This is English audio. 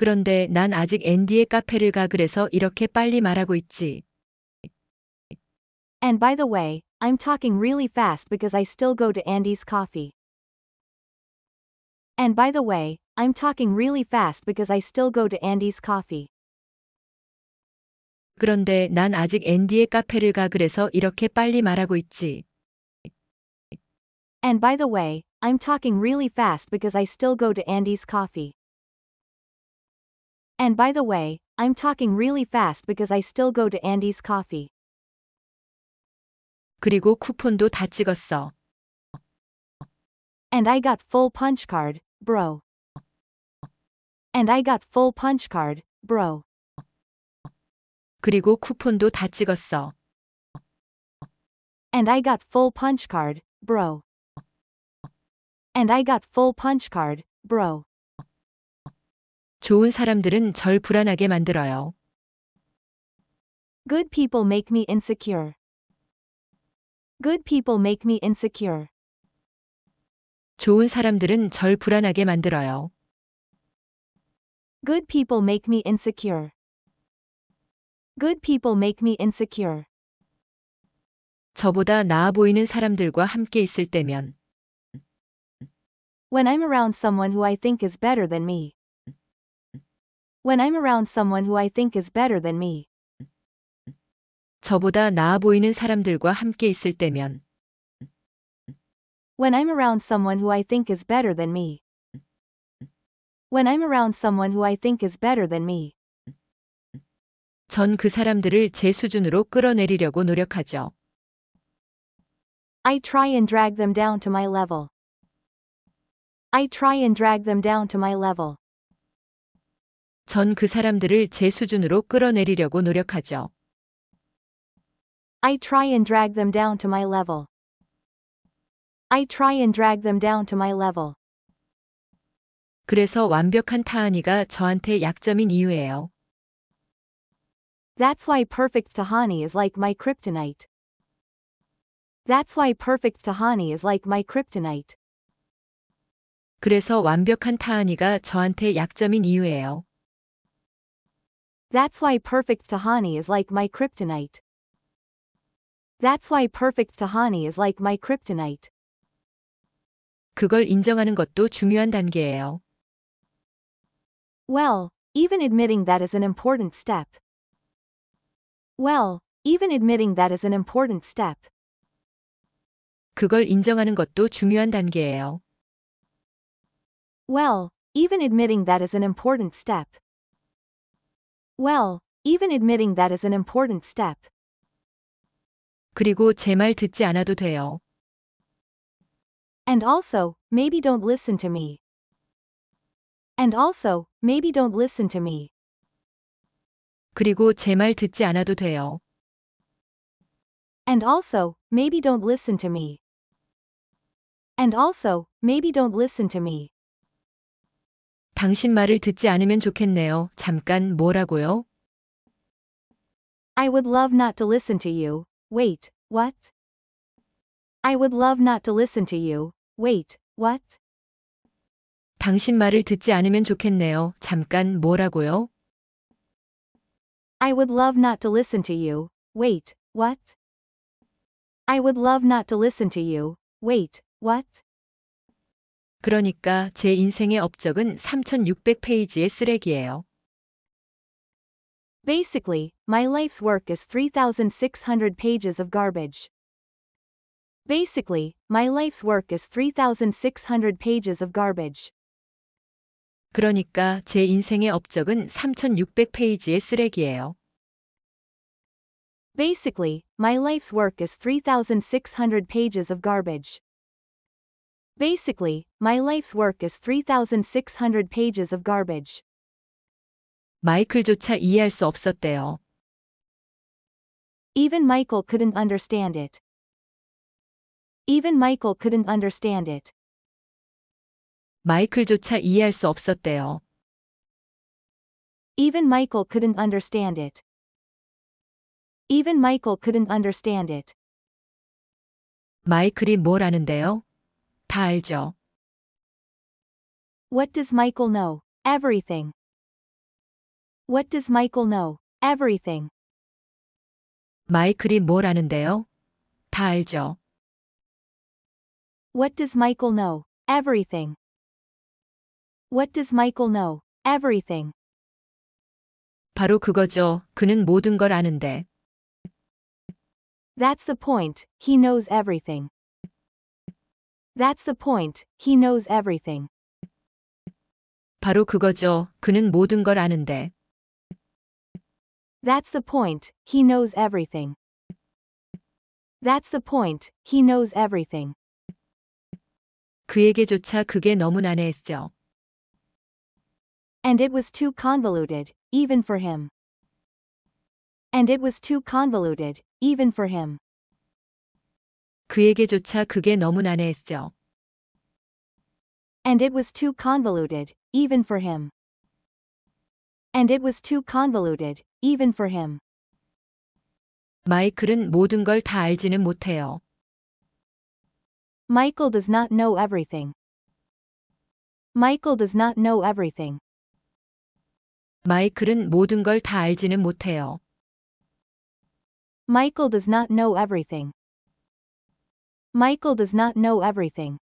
그런데 난 아직 앤디의 카페를 가 그래서 이렇게 빨리 말하고 있지. And by the way, I'm talking really fast because I still go to Andy's coffee. And by the way, I'm talking really fast because I still go to Andy's coffee. 그런데 난 아직 앤디의 카페를 가 그래서 이렇게 빨리 말하고 있지. And by the way, I'm talking really fast because I still go to Andy's coffee. And by the way, I'm talking really fast because I still go to Andy's coffee. 그리고 쿠폰도 다 찍었어. And I got full punch card, bro. And I got full punch card, bro. 그리고 쿠폰도 다 찍었어. And I got full punch card, bro. And I got full punch card, bro. 좋은 사람들은 절 불안하게 만들어요. Good people make me insecure. Good people make me insecure. 좋은 사람들은 절 불안하게 만들어요. Good people make me insecure. Good people make me insecure. 저보다 나아 보이는 사람들과 함께 있을 때면, When I'm around someone who I think is better than me. When I'm around someone who I think is better than me. 저보다 나아 보이는 사람들과 함께 있을 때면, When I'm around someone who I think is better than me. When I'm around someone who I think is better than me. 전 그 사람들을 제 수준으로 끌어내리려고 노력하죠. I try and drag them down to my level. I try and drag them down to my level. 전 그 사람들을 제 수준으로 끌어내리려고 노력하죠. I try and drag them down to my level. I try and drag them down to my level. 그래서 완벽한 타한이가 저한테 약점인 이유예요. That's why perfect Tahani is like my kryptonite. That's why perfect Tahani is like my kryptonite. 그래서 완벽한 타한이가 저한테 약점인 이유예요. That's why perfect Tahani is like my kryptonite. That's why perfect Tahani is like my kryptonite. 그걸 인정하는 것도 중요한 단계예요. Well, even admitting that is an important step. Well, even admitting that is an important step. 그걸 인정하는 것도 중요한 단계예요. Well, even admitting that is an important step. Well, even admitting that is an important step. 그리고 제 말 듣지 않아도 돼요. And also, maybe don't listen to me. And also, maybe don't listen to me. 그리고 제 말 듣지 않아도 돼요. And also, maybe don't listen to me. And also, maybe don't listen to me. 당신 말을 듣지 않으면 좋겠네요. 잠깐 뭐라고요? I would love not to listen to you. Wait, what? I would love not to listen to you. Wait, what? 당신 말을 듣지 않으면 좋겠네요. 잠깐 뭐라고요? I would love not to listen to you. Wait, what? I would love not to listen to you. Wait, what? 그러니까 제 인생의 업적은 3600페이지의 쓰레기예요. Basically, my life's work is 3,600 pages of garbage. Basically, my life's work is 3,600 pages of garbage. 그러니까 제 인생의 업적은 3600페이지의 쓰레기예요. Basically, my life's work is 3,600 pages of garbage. Basically, my life's work is 3,600 pages of garbage. 마이클조차 이해할 수 없었대요. Even Michael couldn't understand it. Even Michael couldn't understand it. 마이클조차 이해할 수 없었대요. Even Michael couldn't understand it. Even Michael couldn't understand it. 마이클이 뭘 아는데요? 다 알죠. What does Michael know? Everything. What does Michael know? Everything. 마이클이 뭘 아는데요? 다 알죠. What does Michael know? Everything. What does Michael know? Everything. 바로 그거죠. 그는 모든 걸 아는데. That's the point, he knows everything. That's the point, he knows everything. 바로 그거죠. 그는 모든 걸 아는데. That's the point, he knows everything. That's the point, he knows everything. 그에게조차 그게 너무 난해했죠. And it was too convoluted, even for him. And it was too convoluted, even for him. 그에게조차 그게 너무 난해했죠. And it was too convoluted, even for him. And it was too convoluted, even for him. 마이클은 모든 걸 다 알지는 못해요. Michael does not know everything. Michael does not know everything. 마이클은 모든 걸 다 알지는 못해요. Michael does not know everything. Michael does not know everything.